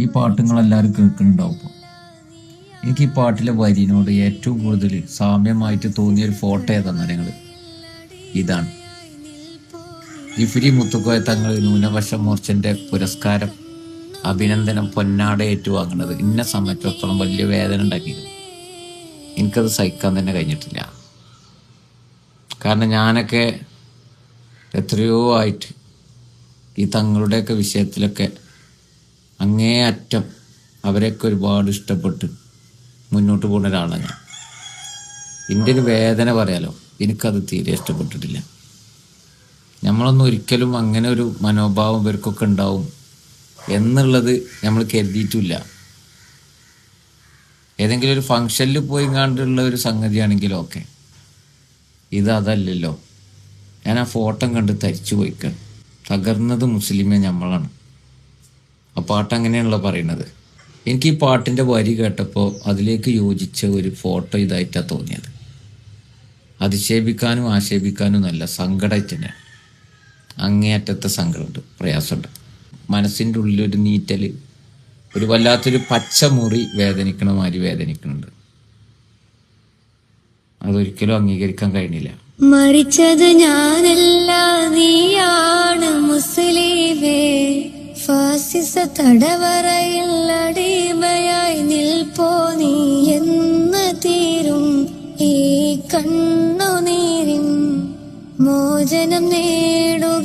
ഈ പാട്ടുകളെല്ലാവരും കേൾക്കുന്നുണ്ടാവും ഇപ്പോൾ എനിക്ക് ഈ പാട്ടിലെ വരിനോട് ഏറ്റവും കൂടുതൽ സാമ്യമായിട്ട് തോന്നിയ ഒരു ഫോട്ടോ ഏതാണെന്ന് നിങ്ങൾ ഇതാണ്. ഇഫിരി മുത്തുക്കോയ തങ്ങൾ ന്യൂനപക്ഷ മൂർച്ചന്റെ പുരസ്കാരം അഭിനന്ദനം പൊന്നാട ഏറ്റുവാങ്ങുന്നത്. ഇന്ന സമയത്തോളം വലിയ വേദന ഉണ്ടാക്കിയിരുന്നു എനിക്കത് സഹിക്കാൻ തന്നെ കഴിഞ്ഞിട്ടില്ല. കാരണം ഞാനൊക്കെ എത്രയോ ആയിട്ട് ഈ തങ്ങളുടെയൊക്കെ വിഷയത്തിലൊക്കെ അങ്ങേ അറ്റം അവരെയൊക്കെ ഒരുപാട് ഇഷ്ടപ്പെട്ട് മുന്നോട്ട് പോകുന്ന ഒരാളാണ് ഞാൻ. എന്റെ ഒരു വേദന പറയാലോ? എനിക്കത് തീരെ ഇഷ്ടപ്പെട്ടിട്ടില്ല. നമ്മളൊന്നും ഒരിക്കലും അങ്ങനെ ഒരു മനോഭാവം ഇവർക്കൊക്കെ ഉണ്ടാവും എന്നുള്ളത് നമ്മൾ കരുതിയിട്ടില്ല. ഏതെങ്കിലും ഒരു ഫംഗ്ഷനിൽ പോയി കണ്ടുള്ള ഒരു സംഗതിയാണെങ്കിലും ഓക്കെ ഇത് അതല്ലല്ലോ. ഞാൻ ആ ഫോട്ടോ കണ്ട് തരിച്ചു പോയിക്കാണ്. തകർന്നത് മുസ്ലിമേ നമ്മളാണ് ആ പാട്ട് അങ്ങനെയാണല്ലോ പറയുന്നത്. എനിക്ക് ഈ പാട്ടിന്റെ വരി കേട്ടപ്പോൾ അതിലേക്ക് യോജിച്ച ഒരു ഫോട്ടോ ഇതായിട്ടാണ് തോന്നിയത്. അധിക്ഷേപിക്കാനും ആക്ഷേപിക്കാനും നല്ല സങ്കടമായിട്ട് തന്നെയാണ് അങ്ങേയറ്റത്തെ സങ്കടമുണ്ട്. പ്രയാസമുണ്ട്. മനസ്സിന്റെ ഉള്ളിലൊരു നീറ്റൽ ഒരു വല്ലാത്തൊരു പച്ചമുറി വേദനിക്കണ മാതിരി വേദനിക്കുന്നുണ്ട്. അതൊരിക്കലും അംഗീകരിക്കാൻ കഴിഞ്ഞില്ല. മരിച്ചത് ഞാനല്ല. ഫാസിസ തടവറയിൽ അടിമയായി നിൽപ്പോ നീ എന്ന് തീരും. ഈ കണ്ണുനീരിൻ മോചനം നേടും